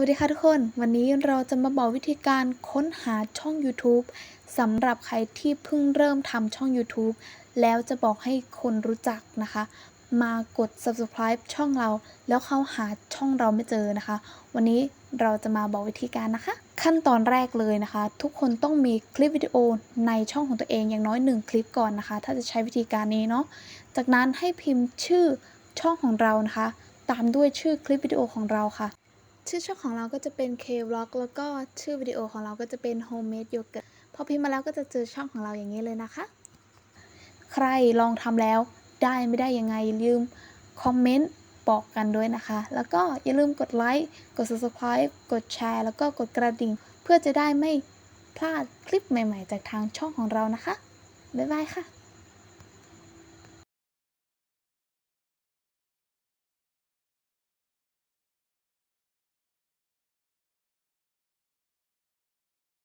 วัสดีค่ะทุกคน วันนี้เราจะมาบอกวิธีการค้นหาช่อง YouTube สำหรับใครที่เพิ่งเริ่มทำช่อง YouTube แล้วจะบอกให้คนรู้จักนะคะ มากด subscribe ช่องเรา แล้วเขาหาช่องเราไม่เจอนะคะ วันนี้เราจะมาบอกวิธีการนะคะ ขั้นตอนแรกเลยนะคะ ทุกคนต้องมีคลิปวิดีโอในช่องของตัวเองอย่างน้อยหนึ่งคลิปก่อนนะคะ ถ้าจะใช้วิธีการนี้เนาะจากนั้นให้พิมพ์ชื่อช่องของเรานะคะ ตามด้วยชื่อคลิปวิดีโอของเราค่ะ ชื่อช่องของเราก็จะเป็น K-Vlog แล้วก็ชื่อวิดีโอของเราก็จะเป็น Homemade Yogurt พอพิมพ์มาแล้วก็จะเจอช่องของเราอย่างนี้เลยนะคะ ใครลองทำแล้วได้ไม่ได้ยังไงลืมคอมเมนต์บอกกันด้วยนะคะ แล้วก็อย่าลืมกดไลค์ กด subscribe กดแชร์ แล้วก็กดกระดิ่ง เพื่อจะได้ไม่พลาดคลิปใหม่ ๆ จากทางช่องของเรานะคะ บ๊ายบายค่ะ